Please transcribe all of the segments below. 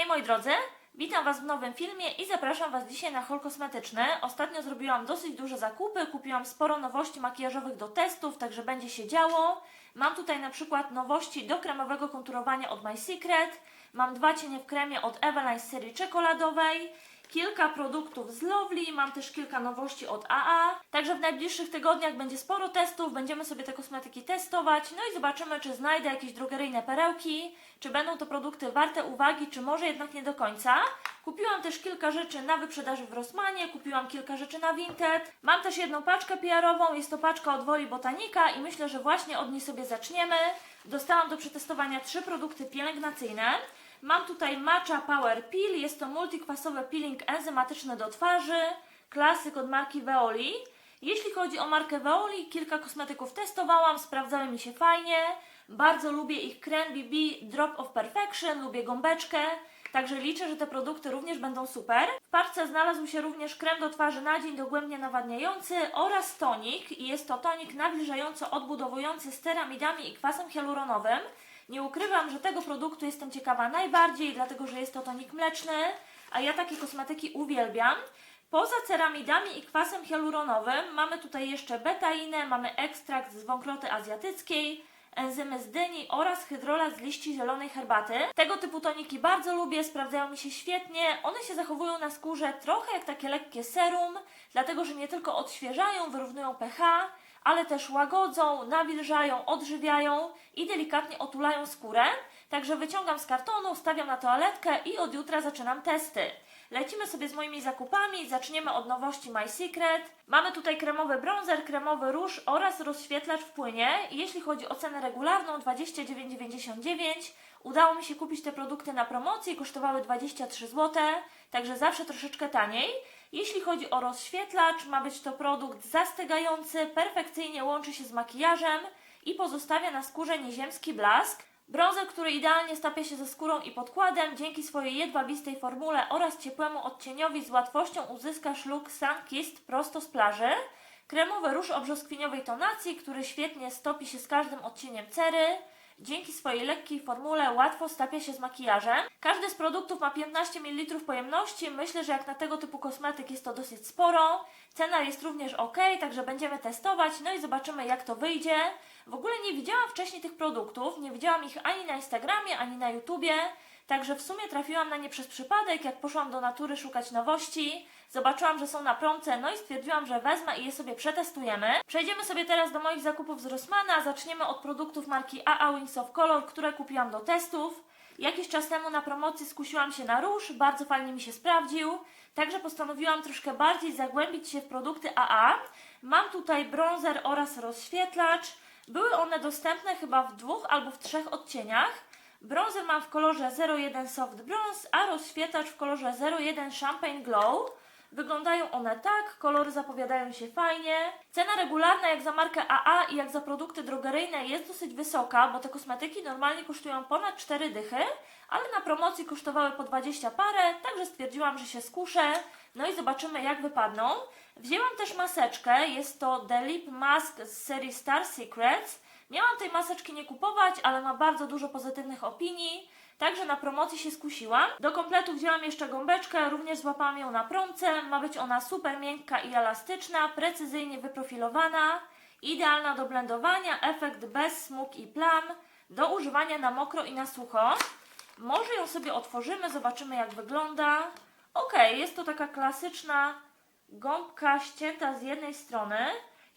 Hej moi drodzy, witam Was w nowym filmie i zapraszam Was dzisiaj na haul kosmetyczny. Ostatnio zrobiłam dosyć duże zakupy, kupiłam sporo nowości makijażowych do testów, także będzie się działo. Mam tutaj na przykład nowości do kremowego konturowania od My Secret, mam dwa cienie w kremie od Eveline z serii czekoladowej, kilka produktów z Lovely, mam też kilka nowości od AA. Także w najbliższych tygodniach będzie sporo testów, będziemy sobie te kosmetyki testować, no i zobaczymy, czy znajdę jakieś drogeryjne perełki, czy będą to produkty warte uwagi, czy może jednak nie do końca. Kupiłam też kilka rzeczy na wyprzedaży w Rossmanie, kupiłam kilka rzeczy na Vinted. Mam też jedną paczkę PR-ową, jest to paczka od Woli Botanika i myślę, że właśnie od niej sobie zaczniemy. Dostałam do przetestowania trzy produkty pielęgnacyjne. Mam tutaj Matcha Power Peel, jest to multikwasowy peeling enzymatyczny do twarzy, klasyk od marki Veoli. Jeśli chodzi o markę Veoli, kilka kosmetyków testowałam, sprawdzały mi się fajnie. Bardzo lubię ich krem BB Drop of Perfection, lubię gąbeczkę, także liczę, że te produkty również będą super. W paczce znalazł się również krem do twarzy na dzień dogłębnie nawadniający oraz tonik jest to tonik nawilżająco odbudowujący z ceramidami i kwasem hialuronowym. Nie ukrywam, że tego produktu jestem ciekawa najbardziej, dlatego że jest to tonik mleczny, a ja takie kosmetyki uwielbiam. Poza ceramidami i kwasem hialuronowym mamy tutaj jeszcze betainę, mamy ekstrakt z wąkroty azjatyckiej, enzymy z dyni oraz hydrolat z liści zielonej herbaty. Tego typu toniki bardzo lubię, sprawdzają mi się świetnie. One się zachowują na skórze trochę jak takie lekkie serum, dlatego że nie tylko odświeżają, wyrównują pH, ale też łagodzą, nawilżają, odżywiają i delikatnie otulają skórę. Także wyciągam z kartonu, stawiam na toaletkę i od jutra zaczynam testy. Lecimy sobie z moimi zakupami, zaczniemy od nowości My Secret. Mamy tutaj kremowy bronzer, kremowy róż oraz rozświetlacz w płynie. Jeśli chodzi o cenę regularną 29,99 udało mi się kupić te produkty na promocji, kosztowały 23 zł, także zawsze troszeczkę taniej. Jeśli chodzi o rozświetlacz, ma być to produkt zastygający, perfekcyjnie łączy się z makijażem i pozostawia na skórze nieziemski blask. Bronzer, który idealnie stapia się ze skórą i podkładem, dzięki swojej jedwabistej formule oraz ciepłemu odcieniowi z łatwością uzyskasz look Sunkissed prosto z plaży. Kremowy róż o brzoskwiniowej tonacji, który świetnie stopi się z każdym odcieniem cery. Dzięki swojej lekkiej formule łatwo stapia się z makijażem. Każdy z produktów ma 15 ml pojemności. Myślę, że jak na tego typu kosmetyk jest to dosyć sporo. Cena jest również ok, także będziemy testować, no i zobaczymy jak to wyjdzie. W ogóle nie widziałam wcześniej tych produktów, nie widziałam ich ani na Instagramie, ani na YouTubie. Także w sumie trafiłam na nie przez przypadek, jak poszłam do natury szukać nowości. Zobaczyłam, że są na promce, no i stwierdziłam, że wezmę i je sobie przetestujemy. Przejdziemy sobie teraz do moich zakupów z Rossmana. Zaczniemy od produktów marki AA Wings of Color, które kupiłam do testów. Jakiś czas temu na promocji skusiłam się na róż, bardzo fajnie mi się sprawdził. Także postanowiłam troszkę bardziej zagłębić się w produkty AA. Mam tutaj bronzer oraz rozświetlacz. Były one dostępne chyba w dwóch albo w trzech odcieniach. Bronzer mam w kolorze 01 Soft Bronze, a rozświetlacz w kolorze 01 Champagne Glow. Wyglądają one tak, kolory zapowiadają się fajnie. Cena regularna jak za markę AA i jak za produkty drogeryjne jest dosyć wysoka, bo te kosmetyki normalnie kosztują ponad 4 dychy, ale na promocji kosztowały po 20 parę, także stwierdziłam, że się skuszę. No i zobaczymy jak wypadną. Wzięłam też maseczkę, jest to The Lip Mask z serii Star Secrets. Miałam tej maseczki nie kupować, ale ma bardzo dużo pozytywnych opinii. Także na promocji się skusiłam. Do kompletu wzięłam jeszcze gąbeczkę, również złapałam ją na promce. Ma być ona super miękka i elastyczna, precyzyjnie wyprofilowana, idealna do blendowania, efekt bez smug i plam, do używania na mokro i na sucho. Może ją sobie otworzymy, zobaczymy jak wygląda. Ok, jest to taka klasyczna gąbka ścięta z jednej strony.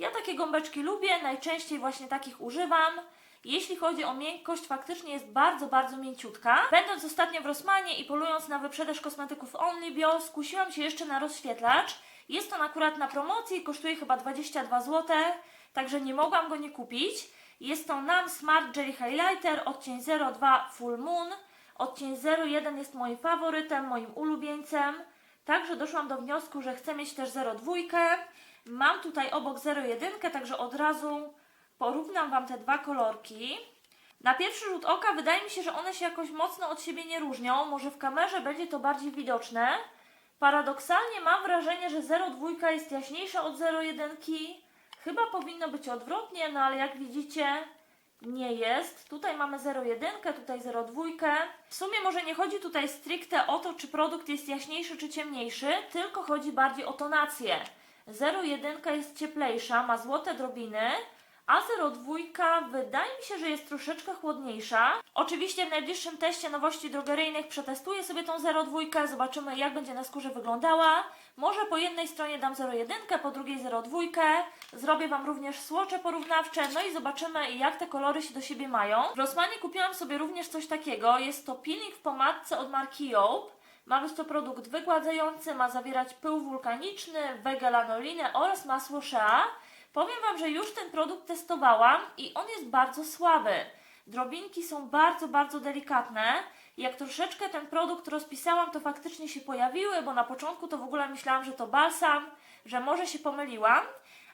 Ja takie gąbeczki lubię, najczęściej właśnie takich używam. Jeśli chodzi o miękkość, faktycznie jest bardzo, bardzo mięciutka. Będąc ostatnio w Rossmanie i polując na wyprzedaż kosmetyków OnlyBio, skusiłam się jeszcze na rozświetlacz. Jest on akurat na promocji, kosztuje chyba 22 zł, także nie mogłam go nie kupić. Jest to NAM Smart Jelly Highlighter, odcień 02 Full Moon. Odcień 01 jest moim faworytem, moim ulubieńcem. Także doszłam do wniosku, że chcę mieć też 02. Mam tutaj obok 01, także od razu porównam Wam te dwa kolorki. Na pierwszy rzut oka wydaje mi się, że one się jakoś mocno od siebie nie różnią. Może w kamerze będzie to bardziej widoczne. Paradoksalnie mam wrażenie, że 02 jest jaśniejsza od 01. Chyba powinno być odwrotnie, no ale jak widzicie, nie jest. Tutaj mamy 0,1, tutaj 0,2. W sumie może nie chodzi tutaj stricte o to, czy produkt jest jaśniejszy czy ciemniejszy, tylko chodzi bardziej o tonację. 0,1 jest cieplejsza, ma złote drobiny, a 0,2 wydaje mi się, że jest troszeczkę chłodniejsza. Oczywiście w najbliższym teście nowości drogeryjnych przetestuję sobie tą 0,2, zobaczymy jak będzie na skórze wyglądała. Może po jednej stronie dam 0,1, po drugiej 0,2. Zrobię Wam również słocze porównawcze, no i zobaczymy jak te kolory się do siebie mają. W Rossmanie kupiłam sobie również coś takiego, jest to peeling w pomadce od marki Joop. Ma być to produkt wygładzający, ma zawierać pył wulkaniczny, wegolanolinę oraz masło shea. Powiem Wam, że już ten produkt testowałam i on jest bardzo słaby. Drobinki są bardzo, bardzo delikatne. Jak troszeczkę ten produkt rozpisałam, to faktycznie się pojawiły, bo na początku to w ogóle myślałam, że to balsam, że może się pomyliłam,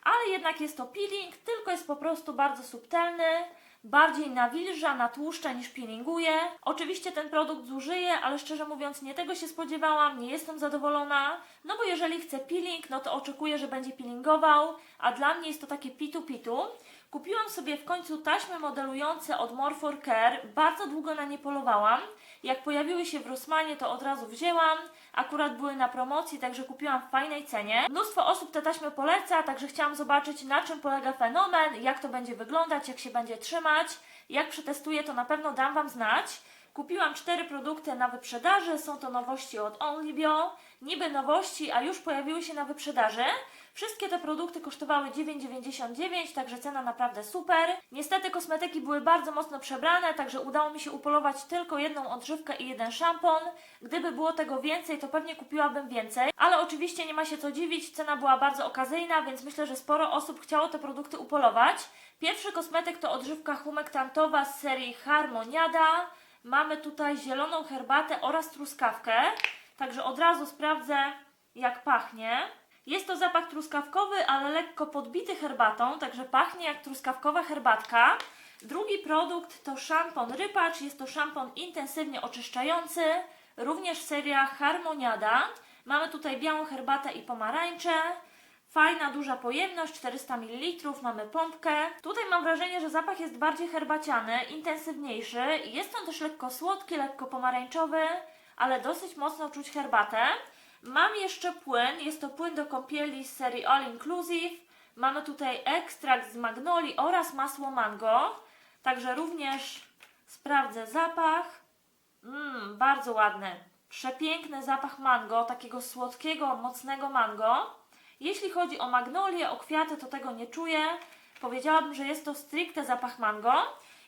ale jednak jest to peeling, tylko jest po prostu bardzo subtelny, bardziej nawilża, natłuszcza niż peelinguje. Oczywiście ten produkt zużyję, ale szczerze mówiąc nie tego się spodziewałam, nie jestem zadowolona, no bo jeżeli chcę peeling, no to oczekuję, że będzie peelingował, a dla mnie jest to takie pitu-pitu. Kupiłam sobie w końcu taśmy modelujące od Morphle Care. Bardzo długo na nie polowałam. Jak pojawiły się w Rossmanie, to od razu wzięłam. Akurat były na promocji, także kupiłam w fajnej cenie. Mnóstwo osób te taśmy poleca, także chciałam zobaczyć, na czym polega fenomen, jak to będzie wyglądać, jak się będzie trzymać. Jak przetestuję, to na pewno dam Wam znać. Kupiłam cztery produkty na wyprzedaży. Są to nowości od Onlybio. Niby nowości, a już pojawiły się na wyprzedaży. Wszystkie te produkty kosztowały 9,99, także cena naprawdę super. Niestety kosmetyki były bardzo mocno przebrane, także udało mi się upolować tylko jedną odżywkę i jeden szampon. Gdyby było tego więcej, to pewnie kupiłabym więcej, ale oczywiście nie ma się co dziwić, cena była bardzo okazyjna, więc myślę, że sporo osób chciało te produkty upolować. Pierwszy kosmetyk to odżywka humektantowa z serii Harmoniada. Mamy tutaj zieloną herbatę oraz truskawkę, także od razu sprawdzę jak pachnie. Jest to zapach truskawkowy, ale lekko podbity herbatą, także pachnie jak truskawkowa herbatka. Drugi produkt to szampon Rypacz. Jest to szampon intensywnie oczyszczający, również seria Harmoniada. Mamy tutaj białą herbatę i pomarańcze. Fajna, duża pojemność, 400 ml, mamy pompkę. Tutaj mam wrażenie, że zapach jest bardziej herbaciany, intensywniejszy. Jest on też lekko słodki, lekko pomarańczowy, ale dosyć mocno czuć herbatę. Mam jeszcze płyn, jest to płyn do kąpieli z serii All Inclusive. Mamy tutaj ekstrakt z magnolii oraz masło mango. Także również sprawdzę zapach. Mmm, bardzo ładny. Przepiękny zapach mango, takiego słodkiego, mocnego mango. Jeśli chodzi o magnolię, o kwiaty, to tego nie czuję. Powiedziałabym, że jest to stricte zapach mango.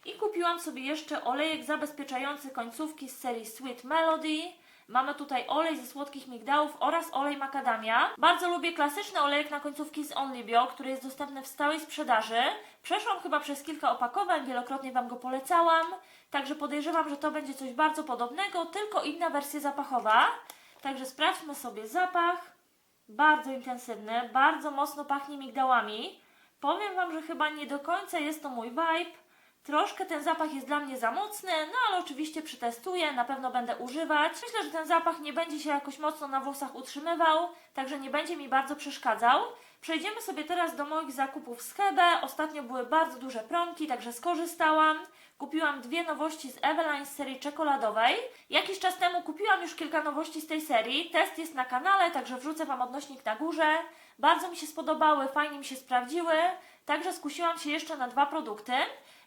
I kupiłam sobie jeszcze olejek zabezpieczający końcówki z serii Sweet Melody. Mamy tutaj olej ze słodkich migdałów oraz olej makadamia. Bardzo lubię klasyczny olejek na końcówki z Onlybio, który jest dostępny w stałej sprzedaży. Przeszłam chyba przez kilka opakowań, wielokrotnie Wam go polecałam. Także podejrzewam, że to będzie coś bardzo podobnego, tylko inna wersja zapachowa. Także sprawdźmy sobie zapach. Bardzo intensywny, bardzo mocno pachnie migdałami. Powiem Wam, że chyba nie do końca jest to mój vibe. Troszkę ten zapach jest dla mnie za mocny, no ale oczywiście przetestuję, na pewno będę używać. Myślę, że ten zapach nie będzie się jakoś mocno na włosach utrzymywał, także nie będzie mi bardzo przeszkadzał. Przejdziemy sobie teraz do moich zakupów z Hebe. Ostatnio były bardzo duże promki, także skorzystałam. Kupiłam dwie nowości z Eveline z serii czekoladowej. Jakiś czas temu kupiłam już kilka nowości z tej serii. Test jest na kanale, także wrzucę Wam odnośnik na górze. Bardzo mi się spodobały, fajnie mi się sprawdziły. Także skusiłam się jeszcze na dwa produkty.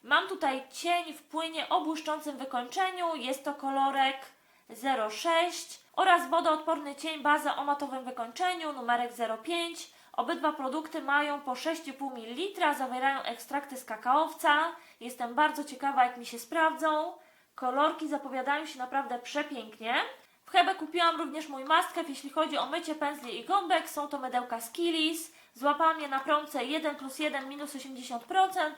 Mam tutaj cień w płynie o błyszczącym wykończeniu. Jest to kolorek 06 oraz wodoodporny cień baza o matowym wykończeniu numerek 05. Obydwa produkty mają po 6,5 ml, zawierają ekstrakty z kakaowca. Jestem bardzo ciekawa, jak mi się sprawdzą. Kolorki zapowiadają się naprawdę przepięknie. W Hebe kupiłam również mój must-have, jeśli chodzi o mycie pędzli i gąbek. Są to mydełka z Kilis. Złapałam je na promce 1 plus 1 minus 80%,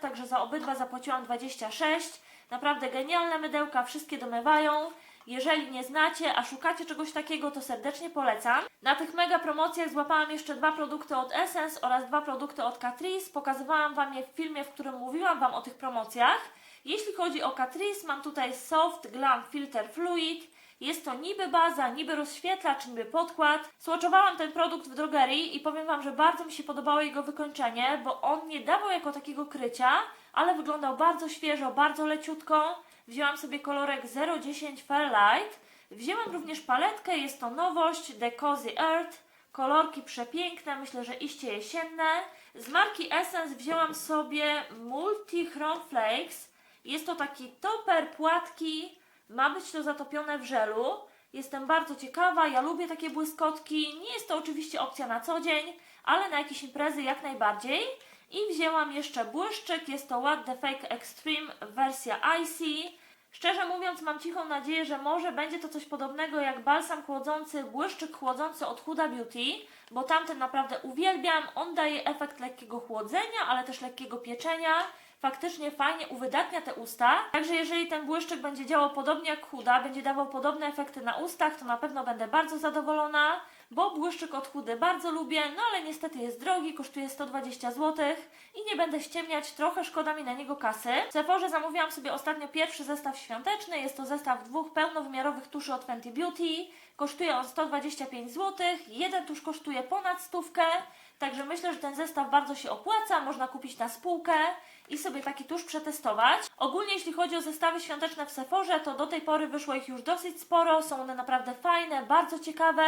także za obydwa zapłaciłam 26. Naprawdę genialne mydełka, wszystkie domywają. Jeżeli nie znacie, a szukacie czegoś takiego, to serdecznie polecam. Na tych mega promocjach złapałam jeszcze dwa produkty od Essence oraz dwa produkty od Catrice. Pokazywałam Wam je w filmie, w którym mówiłam Wam o tych promocjach. Jeśli chodzi o Catrice, mam tutaj Soft Glam Filter Fluid. Jest to niby baza, niby rozświetlacz, niby podkład. Swatchowałam ten produkt w drogerii i powiem Wam, że bardzo mi się podobało jego wykończenie, bo on nie dawał jako takiego krycia, ale wyglądał bardzo świeżo, bardzo leciutko. Wzięłam sobie kolorek 010 Fairlight. Wzięłam również paletkę, jest to nowość The Cozy Earth. Kolorki przepiękne, myślę, że iście jesienne. Z marki Essence wzięłam sobie Multi Chrome Flakes. Jest to taki toper płatki, ma być to zatopione w żelu. Jestem bardzo ciekawa, ja lubię takie błyskotki. Nie jest to oczywiście opcja na co dzień, ale na jakieś imprezy jak najbardziej. I wzięłam jeszcze błyszczyk, jest to What the Fake Extreme wersja Icy. Szczerze mówiąc, mam cichą nadzieję, że może będzie to coś podobnego jak balsam chłodzący, błyszczyk chłodzący od Huda Beauty, bo tamten naprawdę uwielbiam. On daje efekt lekkiego chłodzenia, ale też lekkiego pieczenia. Faktycznie fajnie uwydatnia te usta. Także jeżeli ten błyszczyk będzie działał podobnie jak Huda, będzie dawał podobne efekty na ustach, to na pewno będę bardzo zadowolona, bo błyszczyk od Hudy bardzo lubię, no ale niestety jest drogi, kosztuje 120 zł i nie będę ściemniać, trochę szkoda mi na niego kasy. W Sephorze zamówiłam sobie ostatnio pierwszy zestaw świąteczny, jest to zestaw dwóch pełnowymiarowych tuszy od Fenty Beauty. Kosztuje on 125 zł, jeden tusz kosztuje ponad stówkę, także myślę, że ten zestaw bardzo się opłaca, można kupić na spółkę i sobie taki tusz przetestować. Ogólnie jeśli chodzi o zestawy świąteczne w Sephorze, to do tej pory wyszło ich już dosyć sporo, są one naprawdę fajne, bardzo ciekawe,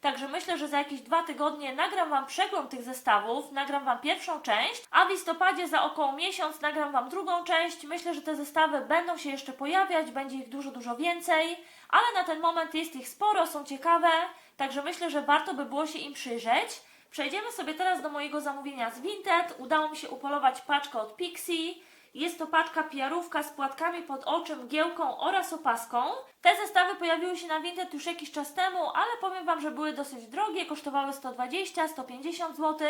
także myślę, że za jakieś dwa tygodnie nagram Wam przegląd tych zestawów, nagram Wam pierwszą część, a w listopadzie za około miesiąc nagram Wam drugą część. Myślę, że te zestawy będą się jeszcze pojawiać, będzie ich dużo, dużo więcej, ale na ten moment jest ich sporo, są ciekawe, także myślę, że warto by było się im przyjrzeć. Przejdziemy sobie teraz do mojego zamówienia z Vinted. Udało mi się upolować paczkę od Pixie. Jest to paczka piarówka z płatkami pod oczem, giełką oraz opaską. Te zestawy pojawiły się na Vinted już jakiś czas temu, ale powiem Wam, że były dosyć drogie, kosztowały 120-150 zł,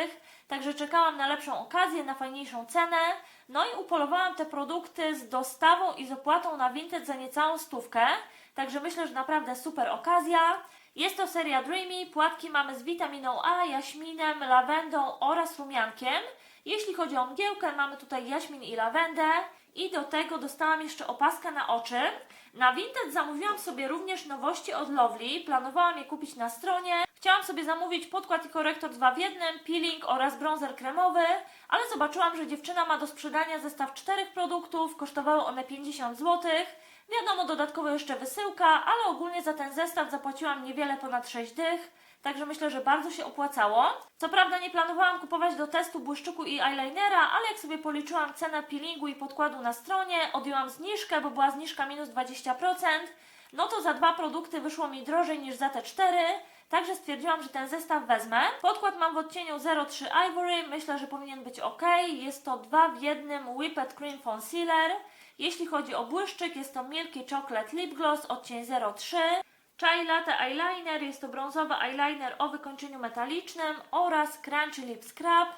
także czekałam na lepszą okazję, na fajniejszą cenę. No i upolowałam te produkty z dostawą i z opłatą na Vinted za niecałą stówkę, także myślę, że naprawdę super okazja. Jest to seria Dreamy. Płatki mamy z witaminą A, jaśminem, lawendą oraz rumiankiem. Jeśli chodzi o mgiełkę, mamy tutaj jaśmin i lawendę. I do tego dostałam jeszcze opaskę na oczy. Na Vinted zamówiłam sobie również nowości od Lovely. Planowałam je kupić na stronie. Chciałam sobie zamówić podkład i korektor 2 w jednym, peeling oraz bronzer kremowy, ale zobaczyłam, że dziewczyna ma do sprzedania zestaw czterech produktów. Kosztowały one 50 zł. Wiadomo, dodatkowo jeszcze wysyłka, ale ogólnie za ten zestaw zapłaciłam niewiele ponad 6 dych, także myślę, że bardzo się opłacało. Co prawda nie planowałam kupować do testu błyszczyku i eyelinera, ale jak sobie policzyłam cenę peelingu i podkładu na stronie, odjęłam zniżkę, bo była zniżka minus 20%, no to za dwa produkty wyszło mi drożej niż za te cztery. Także stwierdziłam, że ten zestaw wezmę. Podkład mam w odcieniu 03 Ivory, myślę, że powinien być ok. Jest to dwa w jednym Whipped Cream Concealer. Jeśli chodzi o błyszczyk, jest to Milky Chocolate Lip Gloss odcień 03. Chai Latte Eyeliner, jest to brązowy eyeliner o wykończeniu metalicznym oraz Crunchy Lip Scrub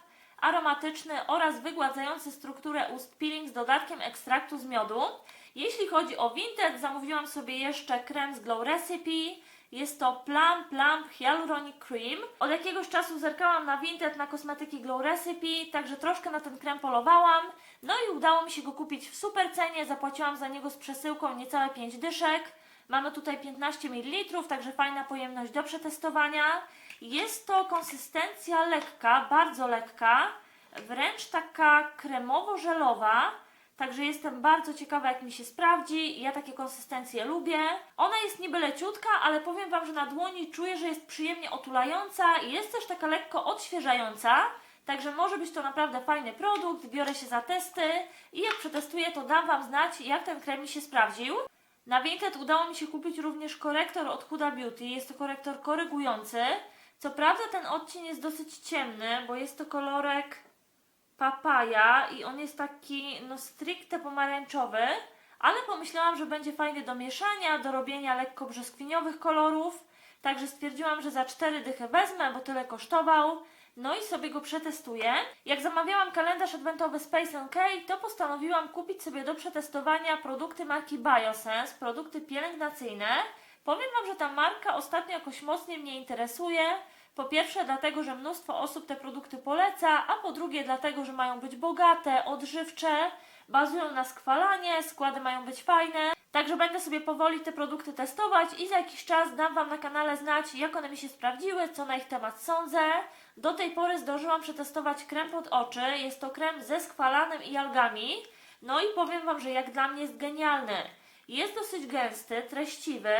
aromatyczny oraz wygładzający strukturę ust peeling z dodatkiem ekstraktu z miodu. Jeśli chodzi o Vinted, zamówiłam sobie jeszcze krem z Glow Recipe. Jest to Plum Plump Hyaluronic Cream. Od jakiegoś czasu zerkałam na Vinted na kosmetyki Glow Recipe, także troszkę na ten krem polowałam. No i udało mi się go kupić w super cenie. Zapłaciłam za niego z przesyłką niecałe 5 dyszek. Mamy tutaj 15 ml, także fajna pojemność do przetestowania. Jest to konsystencja lekka, bardzo lekka, wręcz taka kremowo-żelowa. Także jestem bardzo ciekawa, jak mi się sprawdzi. Ja takie konsystencje lubię. Ona jest niby leciutka, ale powiem Wam, że na dłoni czuję, że jest przyjemnie otulająca i jest też taka lekko odświeżająca. Także może być to naprawdę fajny produkt. Biorę się za testy i jak przetestuję, to dam Wam znać, jak ten krem mi się sprawdził. Na Vinted udało mi się kupić również korektor od Huda Beauty. Jest to korektor korygujący. Co prawda ten odcień jest dosyć ciemny, bo jest to kolorek papaja i on jest taki no stricte pomarańczowy, ale pomyślałam, że będzie fajny do mieszania, do robienia lekko brzoskwiniowych kolorów. Także stwierdziłam, że za 4 dychy wezmę, bo tyle kosztował. No i sobie go przetestuję. Jak zamawiałam kalendarz adwentowy Space NK, to postanowiłam kupić sobie do przetestowania produkty marki Biosense, produkty pielęgnacyjne. Powiem Wam, że ta marka ostatnio jakoś mocniej mnie interesuje. Po pierwsze dlatego, że mnóstwo osób te produkty poleca, a po drugie dlatego, że mają być bogate, odżywcze. bazują na skwalanie, składy mają być fajne. Także będę sobie powoli te produkty testować i za jakiś czas dam Wam na kanale znać, jak one mi się sprawdziły, co na ich temat sądzę. Do tej pory zdążyłam przetestować krem pod oczy. Jest to krem ze skwalanem i algami. No i powiem Wam, że jak dla mnie jest genialny. Jest dosyć gęsty, treściwy,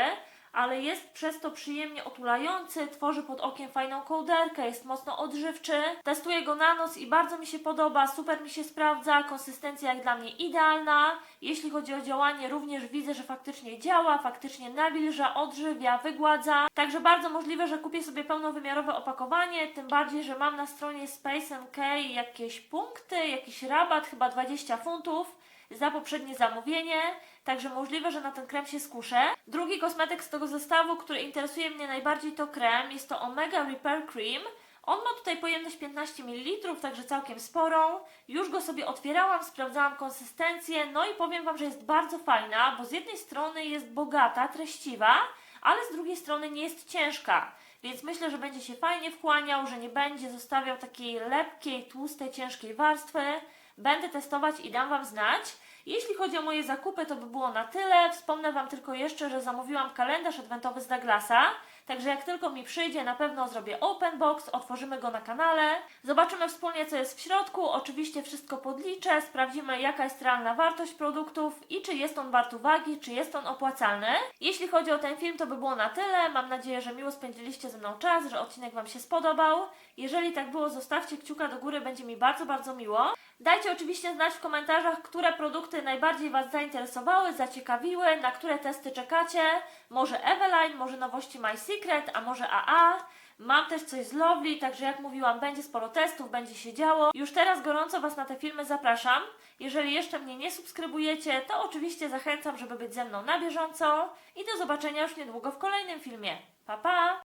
ale jest przez to przyjemnie otulający, tworzy pod okiem fajną kołderkę, jest mocno odżywczy. Testuję go na noc i bardzo mi się podoba, super mi się sprawdza, konsystencja jak dla mnie idealna. Jeśli chodzi o działanie, również widzę, że faktycznie działa, faktycznie nawilża, odżywia, wygładza. Także bardzo możliwe, że kupię sobie pełnowymiarowe opakowanie, tym bardziej, że mam na stronie Space NK jakieś punkty, jakiś rabat, chyba 20 funtów za poprzednie zamówienie, także możliwe, że na ten krem się skuszę. Drugi kosmetyk z tego zestawu, który interesuje mnie najbardziej to krem, jest to Omega Repair Cream. On ma tutaj pojemność 15 ml, także całkiem sporą. Już go sobie otwierałam, sprawdzałam konsystencję, no i powiem Wam, że jest bardzo fajna, bo z jednej strony jest bogata, treściwa, ale z drugiej strony nie jest ciężka. Więc myślę, że będzie się fajnie wchłaniał, że nie będzie zostawiał takiej lepkiej, tłustej, ciężkiej warstwy. Będę testować i dam Wam znać. Jeśli chodzi o moje zakupy, to by było na tyle. Wspomnę Wam tylko jeszcze, że zamówiłam kalendarz adwentowy z Douglasa. Także jak tylko mi przyjdzie, na pewno zrobię open box, otworzymy go na kanale. Zobaczymy wspólnie, co jest w środku. Oczywiście wszystko podliczę, sprawdzimy, jaka jest realna wartość produktów i czy jest on wart uwagi, czy jest on opłacalny. Jeśli chodzi o ten film, to by było na tyle. Mam nadzieję, że miło spędziliście ze mną czas, że odcinek Wam się spodobał. Jeżeli tak było, zostawcie kciuka do góry, będzie mi bardzo, bardzo miło. Dajcie oczywiście znać w komentarzach, które produkty najbardziej Was zainteresowały, zaciekawiły, na które testy czekacie. Może Eveline, może nowości My Secret, a może AA. Mam też coś z Lovely, także jak mówiłam, będzie sporo testów, będzie się działo. Już teraz gorąco Was na te filmy zapraszam. Jeżeli jeszcze mnie nie subskrybujecie, to oczywiście zachęcam, żeby być ze mną na bieżąco. I do zobaczenia już niedługo w kolejnym filmie. Pa, pa!